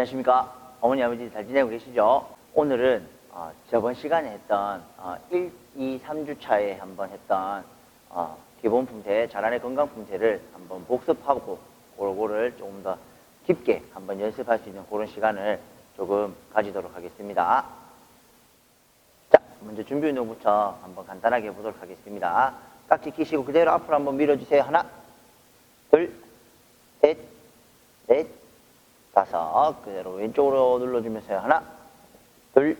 안녕하십니까. 어머니, 아버지 잘 지내고 계시죠? 오늘은 어, 저번 시간에 했던 어, 1, 2, 3주차에 한번 했던 어, 기본 품새, 자란의 건강 품새를 한번 복습하고 그거를 조금 더 깊게 한번 연습할 수 있는 그런 시간을 조금 가지도록 하겠습니다. 자, 먼저 준비 운동부터 한번 간단하게 해보도록 하겠습니다. 깍지 끼시고 그대로 앞으로 한번 밀어주세요. 하나, 둘, 셋, 넷, 다섯. 그대로 왼쪽으로 눌러주면서요. 하나, 둘,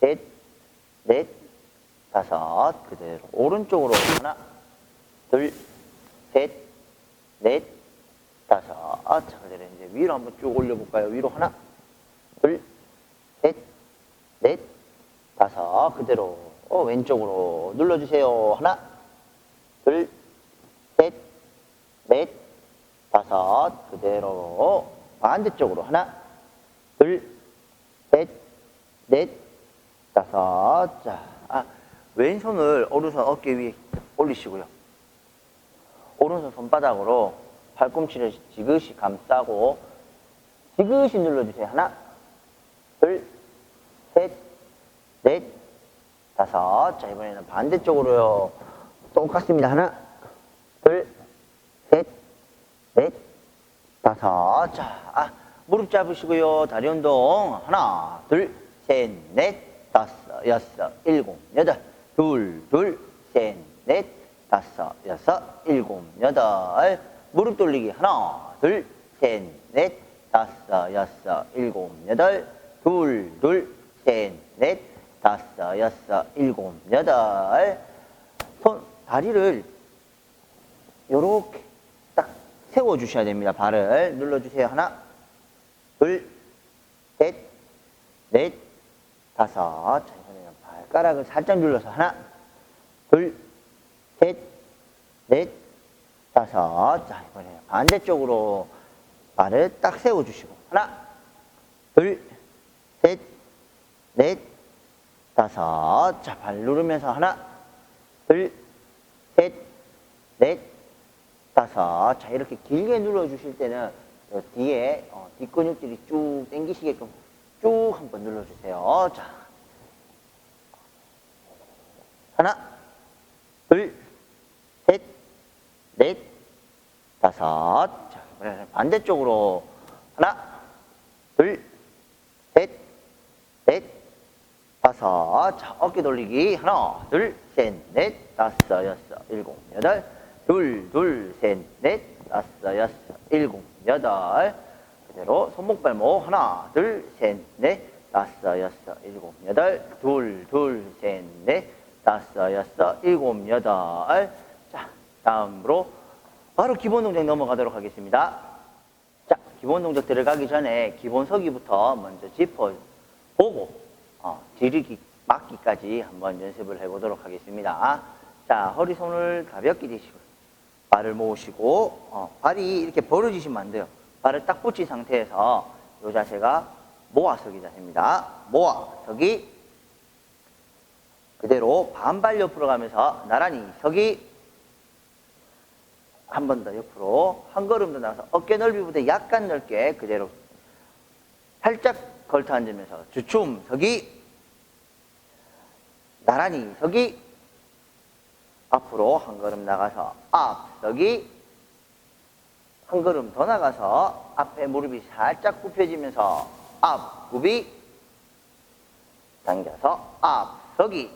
셋, 넷, 다섯. 그대로 오른쪽으로 하나, 둘, 셋, 넷, 다섯. 자, 그대로 이제 위로 한번 쭉 올려볼까요? 위로 하나, 둘, 셋, 넷, 다섯. 그대로 어, 왼쪽으로 눌러주세요. 하나, 둘, 셋, 넷, 다섯. 그대로 반대쪽으로 하나, 둘, 셋, 넷, 다섯. 자, 아, 왼손을 오른손 어깨 위에 올리시고요. 오른손 손바닥으로 팔꿈치를 지그시 감싸고 지그시 눌러주세요. 하나, 둘, 셋, 넷, 다섯. 자, 이번에는 반대쪽으로요. 똑같습니다. 하나, 둘, 셋, 넷, 다섯. 자, 아, 무릎 잡으시고요. 다리 운동. 하나, 둘, 셋, 넷, 다섯, 여섯, 일곱, 여덟. 둘, 둘, 셋, 넷, 다섯, 여섯, 일곱, 여덟. 무릎 돌리기. 하나, 둘, 셋, 넷, 다섯, 여섯, 일곱, 여덟. 둘, 둘, 셋, 넷, 다섯, 여섯, 일곱, 여덟. 손, 다리를 요렇게 딱 세워주셔야 됩니다. 발을 눌러주세요. 하나, 둘, 셋, 넷, 다섯. 자, 이번에는 발가락을 살짝 눌러서 하나, 둘, 셋, 넷, 다섯. 자, 이번에는 반대쪽으로 발을 딱 세워주시고 하나, 둘, 셋, 넷, 다섯. 자, 발 누르면서 하나, 둘, 셋, 넷, 다섯. 자, 이렇게 길게 눌러 주실 때는 요 뒤에 어, 뒷근육들이 쭉 당기시게끔 쭉 한번 눌러 주세요. 자, 하나, 둘, 셋, 넷, 다섯. 자, 이번에는 반대쪽으로 하나, 둘, 셋, 넷, 다섯. 자, 어깨 돌리기. 하나, 둘, 셋, 넷, 다섯, 여섯, 일곱, 여덟. 둘, 둘, 셋, 넷, 다섯, 여섯, 일곱, 여덟. 그대로 손목 발목. 하나, 둘, 셋, 넷, 다섯, 여섯, 일곱, 여덟. 둘, 둘, 셋, 넷, 다섯, 여섯, 일곱, 여덟. 자, 다음으로 바로 기본 동작 넘어가도록 하겠습니다. 자, 기본 동작 들어가기 전에 기본 서기부터 먼저 짚어 보고 어, 지르기 막기까지 한번 연습을 해보도록 하겠습니다. 자, 허리 손을 가볍게 대시고 발을 모으시고 어, 발이 이렇게 벌어지시면 안 돼요. 발을 딱 붙인 상태에서 이 자세가 모아서기 자세입니다. 모아서기 그대로 반발 옆으로 가면서 나란히 서기 한 번 더 옆으로 한 걸음 더 나가서 어깨 넓이보다 약간 넓게 그대로 살짝 걸터 앉으면서 주춤 서기 나란히 서기 앞으로 한 걸음 나가서 앞 서기 한 걸음 더 나가서 앞에 무릎이 살짝 굽혀지면서 앞 굽이 당겨서 앞 서기.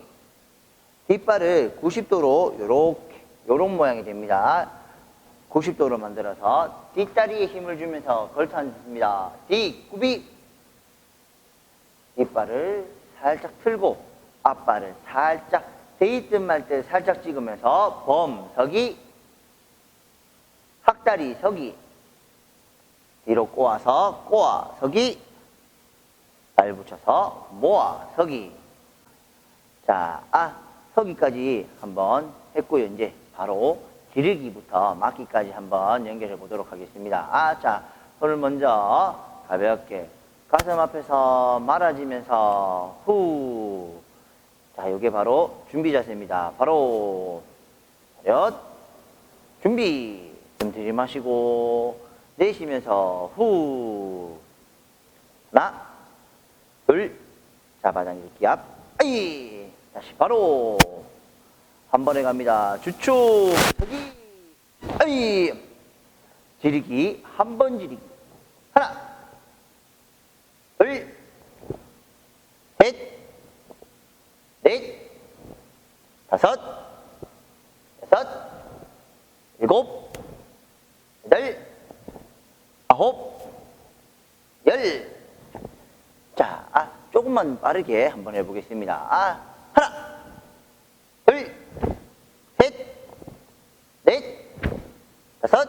뒷발을 90도로 요렇게 요런 모양이 됩니다. 90도로 만들어서 뒷다리에 힘을 주면서 걸터 앉습니다. 뒷굽이. 뒷발을 살짝 틀고 앞발을 살짝 데이트 말때 살짝 찍으면서 범 서기 학다리 서기 뒤로 꼬아서 꼬아 서기 발 붙여서 모아 서기 자, 아 서기까지 한번 했고요. 이제 바로 기르기부터 막기까지 한번 연결해 보도록 하겠습니다. 아, 자, 손을 먼저 가볍게 가슴 앞에서 말아지면서 후. 자, 요게 바로 준비 자세입니다. 바로 몇? 준비. 좀 들이마시고 내쉬면서 후. 하나, 둘, 잡아당기기 앞, 아이, 다시 바로. 한 번에 갑니다. 주춤, 서기, 아이, 지르기, 한 번 지르기, 하나, 둘, 셋, 넷, 다섯, 여섯, 일곱, 여덟, 아홉, 열. 자, 아, 조금만 빠르게 한번 해보겠습니다. 아, 하나, 둘, 셋, 넷, 다섯,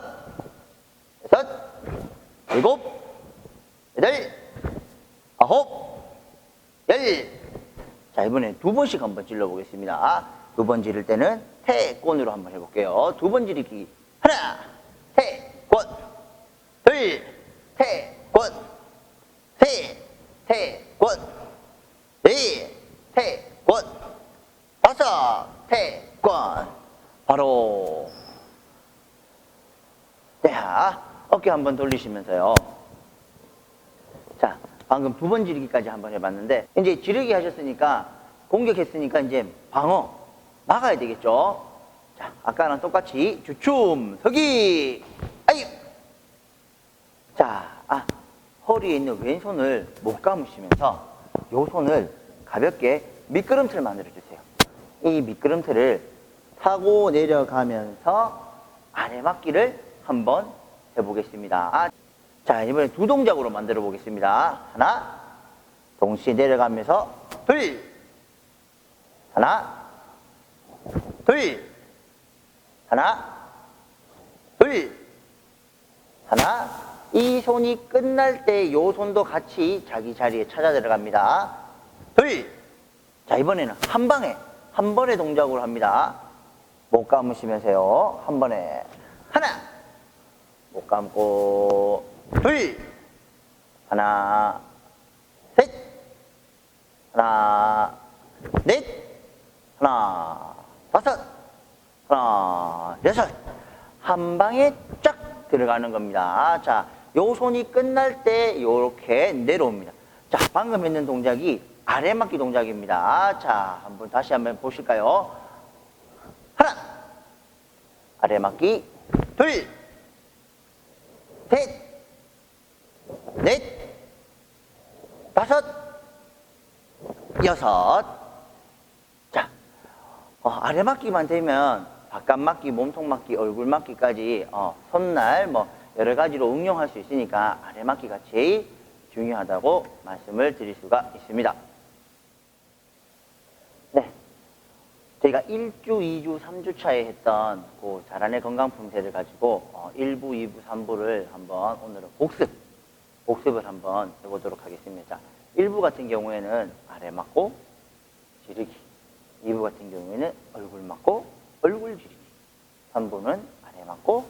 여섯, 일곱, 여덟, 아홉, 열. 자, 이번엔 두 번씩 한번 찔러보겠습니다. 두 번 지를 때는 태권으로 한번 해볼게요. 두 번 지르기. 하나, 태권. 둘, 태권. 셋, 태권. 넷, 태권. 다섯, 태권. 바로. 자, 어깨 한번 돌리시면서요. 자, 방금 두 번 지르기까지 한번 해봤는데, 이제 지르기 하셨으니까, 공격했으니까 이제 방어, 막아야 되겠죠? 자, 아까랑 똑같이 주춤, 서기, 아이! 자, 아, 허리에 있는 왼손을 못 감으시면서, 요 손을 가볍게 미끄럼틀 만들어주세요. 이 미끄럼틀을 타고 내려가면서 아래 맞기를 한번 해보겠습니다. 아, 자, 이번에 두 동작으로 만들어 보겠습니다. 하나, 동시에 내려가면서, 둘, 하나, 둘, 하나, 둘, 하나. 이 손이 끝날 때 요 손도 같이 자기 자리에 찾아 들어갑니다. 둘. 자, 이번에는 한 방에, 한 번의 동작으로 합니다. 못 감으시면서요. 한 번에. 하나. 못 감고, 둘. 하나, 셋. 하나, 넷. 하나, 다섯. 하나, 여섯. 한 방에 쫙 들어가는 겁니다. 자, 요 손이 끝날 때 요렇게 내려옵니다. 자, 방금 했는 동작이 아래맞기 동작입니다. 자, 한번 다시 한번 보실까요? 하나, 아래맞기, 둘, 셋, 넷, 다섯, 여섯. 자, 어, 아래 맞기만 되면 바깥 맞기, 몸통 맞기, 얼굴 맞기까지 어, 손날 뭐 여러 가지로 응용할 수 있으니까 아래 맞기가 제일 중요하다고 말씀을 드릴 수가 있습니다. 네. 저희가 1주, 2주, 3주 차에 했던 그 자란의 건강 품새를 가지고 어, 1부, 2부, 3부를 한번 오늘은 복습, 복습을 한번 해보도록 하겠습니다. 1부 같은 경우에는 아래 맞고 지르기, 2부 같은 경우에는 얼굴 맞고 얼굴 지르기, 3부는 아래 맞고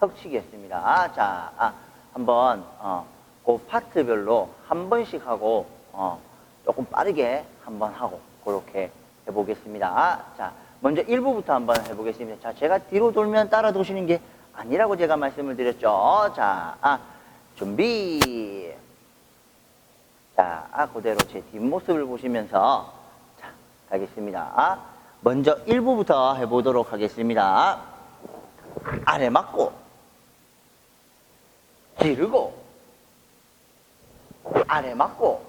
턱치기였습니다. 자, 아, 한번 어, 그 파트별로 한 번씩 하고 어, 조금 빠르게 한 번 하고 그렇게 해보겠습니다. 자, 먼저 1부부터 한번 해보겠습니다. 자, 제가 뒤로 돌면 따라 도시는 게 아니라고 제가 말씀을 드렸죠. 자, 아, 준비. 자, 아, 그대로 제 뒷모습을 보시면서 자, 가겠습니다. 아, 먼저 1부부터 해보도록 하겠습니다. 아래 맞고, 지르고, 아래 맞고,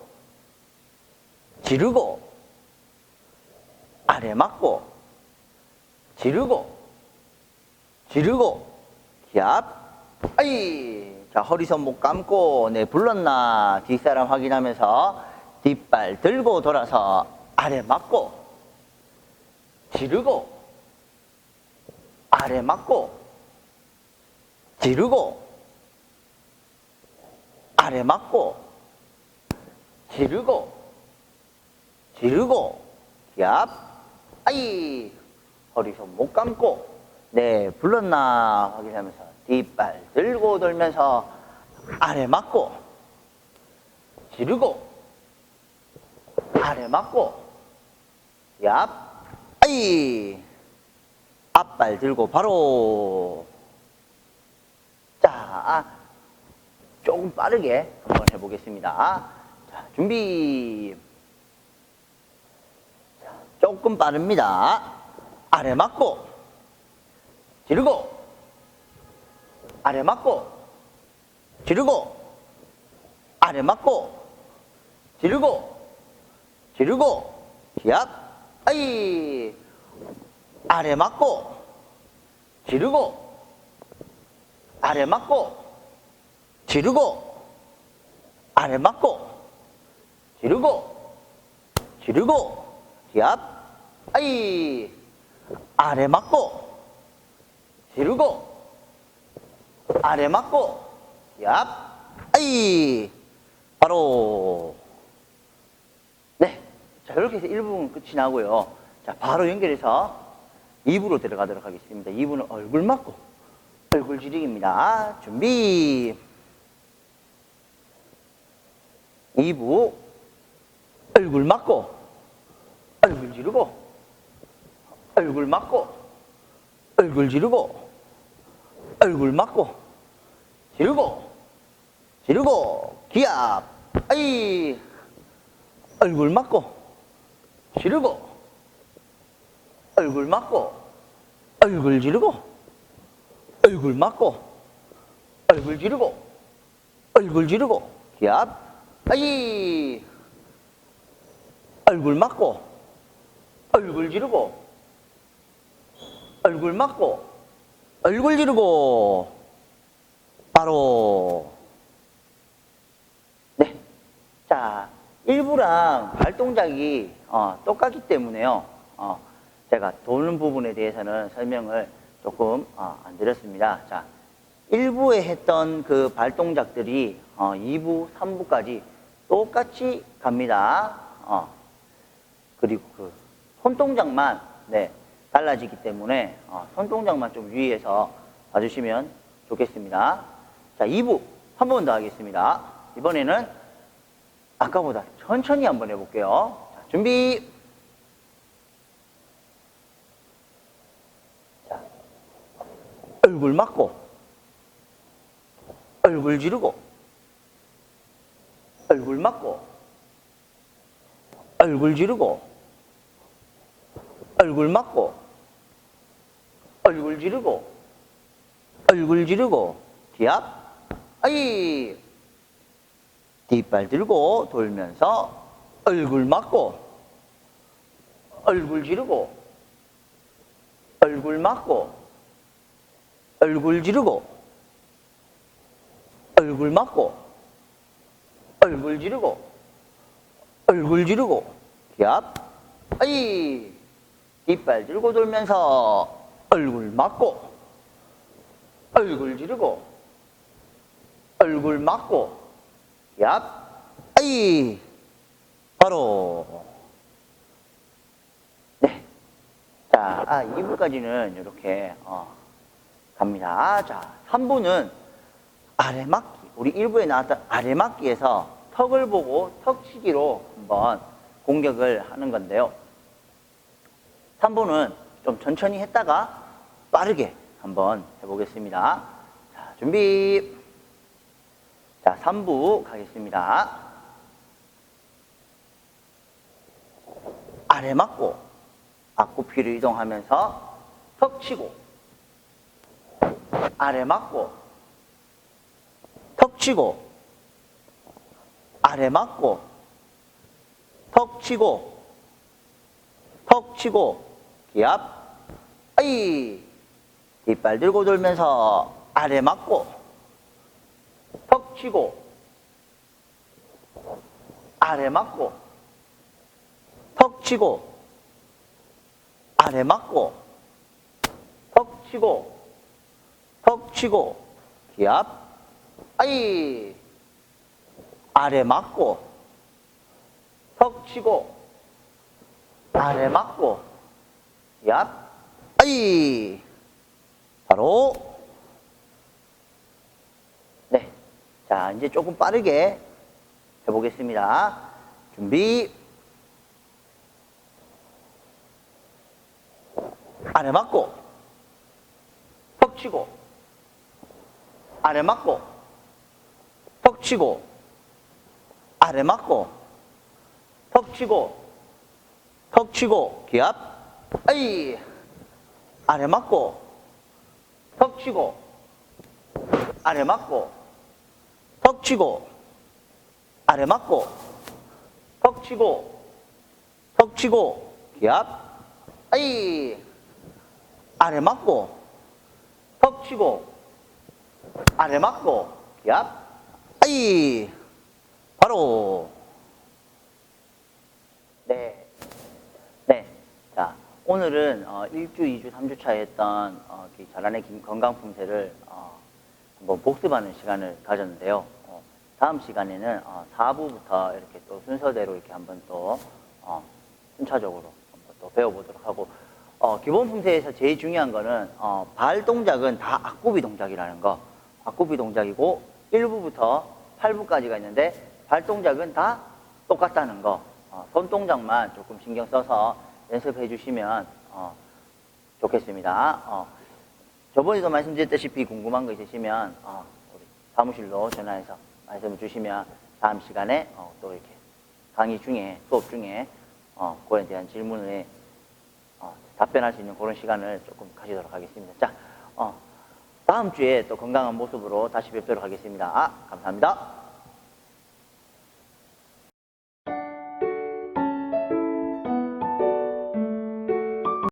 지르고, 아래 맞고, 지르고, 지르고, 기압, 아이, 자, 허리선 목 감고, 네, 불렀나, 뒷사람 확인하면서, 뒷발 들고 돌아서, 아래 맞고, 지르고, 아래 맞고, 지르고, 아래 맞고, 지르고, 지르고, 기압, 아이, 허리선 못 감고, 네, 불렀나? 확인하면서 뒷발 들고 돌면서 아래 맞고, 지르고, 아래 맞고, 얍, 아이, 앞발 들고 바로, 자, 아, 조금 조금 빠르게 한번 해보겠습니다. 자, 준비. 자, 조금 빠릅니다. 아래 맞고, 지르고, 아래 맞고, 지르고, 아래 맞고, 지르고, 지르고, 기압, 아이, 아래 맞고, 지르고, 아래 맞고, 지르고, 아래 맞고, 지르고, 지르고, 기압, 아이, 아래 맞고, 지르고, 아래 맞고, 기압, 아이, 바로, 네. 자, 이렇게 해서 1부분 끝이 나고요. 자, 바로 연결해서 2부로 들어가도록 하겠습니다. 2부는 얼굴 맞고, 얼굴 지르기입니다. 준비. 2부, 얼굴 맞고, 얼굴 지르고, 얼굴 맞고, 얼굴 지르고, 얼굴 맞고, 지르고, 지르고, 기압, 아이, 얼굴 맞고, 지르고, 얼굴 맞고, 얼굴 지르고, 얼굴 맞고, 얼굴 지르고, 얼굴 지르고, 기압, 아이, 얼굴 맞고, 얼굴 지르고, 얼굴 맞고, 얼굴 지르고, 바로, 네. 자, 일부랑 발 동작이 어, 똑같기 때문에요. 어, 제가 도는 부분에 대해서는 설명을 조금 어, 안 드렸습니다. 자, 1부에 했던 그 발 동작들이 어, 2부, 3부까지 똑같이 갑니다. 어, 그리고 그 손동작만 네, 달라지기 때문에 어, 손동작만 좀 유의해서 봐주시면 좋겠습니다. 자, 2부 한 번 더 하겠습니다. 이번에는 아까보다 천천히 한번 해볼게요. 자, 준비. 자, 얼굴 맞고, 얼굴 지르고, 얼굴 맞고, 얼굴 지르고, 얼굴 맞고, 얼굴 지르고, 얼굴 지르고, 기압, 아이, 뒷발 들고 돌면서 얼굴 맞고 얼굴 지르고 얼굴 맞고 얼굴 지르고 얼굴 맞고 얼굴 지르고 얼굴 지르고 기압 아이 뒷발 들고 돌면서 얼굴 맞고 얼굴 지르고 얼굴 맞고 얍, 아이, 바로. 네. 자, 아, 2부까지는 이렇게, 어, 갑니다. 자, 3부는 아래막기. 우리 1부에 나왔던 아래막기에서 턱을 보고 턱치기로 한번 공격을 하는 건데요. 3부는 좀 천천히 했다가 빠르게 한번 해보겠습니다. 자, 준비. 자, 3부 가겠습니다. 아래 맞고, 앞구피로 이동하면서 턱 치고, 아래 맞고, 턱 치고, 아래 맞고, 턱 치고, 턱 치고, 기압, 아이, 뒷발 들고 돌면서 아래 맞고, 턱 치고 아래 맞고 턱 치고 아래 맞고 턱 치고 턱 치고 기압 아이 아래 맞고 턱 치고 아래 맞고 기압 아이. 바로 네. 자, 이제 조금 빠르게 해보겠습니다. 준비. 아래 맞고, 턱 치고, 아래 맞고, 턱 치고, 치고 아래 맞고 턱 치고. 턱 치고. 기압 아이. 아래 맞고 턱 치고. 아래 맞고 턱 치고 아래 맞고 턱 치고 턱 치고 기압 아이 아래 맞고 턱 치고 아래 맞고 기압 아이 바로 네. 네. 자, 오늘은 어, 1주, 2주, 3주 차에 했던 어, 그 자란의 김- 건강 품새를 어, 한번 복습하는 시간을 가졌는데요. 어, 다음 시간에는 어, 4부부터 이렇게 또 순서대로 이렇게 한번 또 어, 순차적으로 한번 또 배워보도록 하고 어, 기본 품새에서 제일 중요한 거는 어, 발 동작은 다 앞구비 동작이라는 거. 앞구비 동작이고 1부부터 8부까지가 있는데 발 동작은 다 똑같다는 거. 어, 손 동작만 조금 신경 써서 연습해 주시면 어, 좋겠습니다. 어, 저번에도 말씀드렸다시피 궁금한 거 있으시면 어, 우리 사무실로 전화해서 말씀을 주시면 다음 시간에 어, 또 이렇게 강의 중에 수업 중에 어, 그거에 대한 질문에 어, 답변할 수 있는 그런 시간을 조금 가지도록 하겠습니다. 자, 어, 다음 주에 또 건강한 모습으로 다시 뵙도록 하겠습니다. 아, 감사합니다.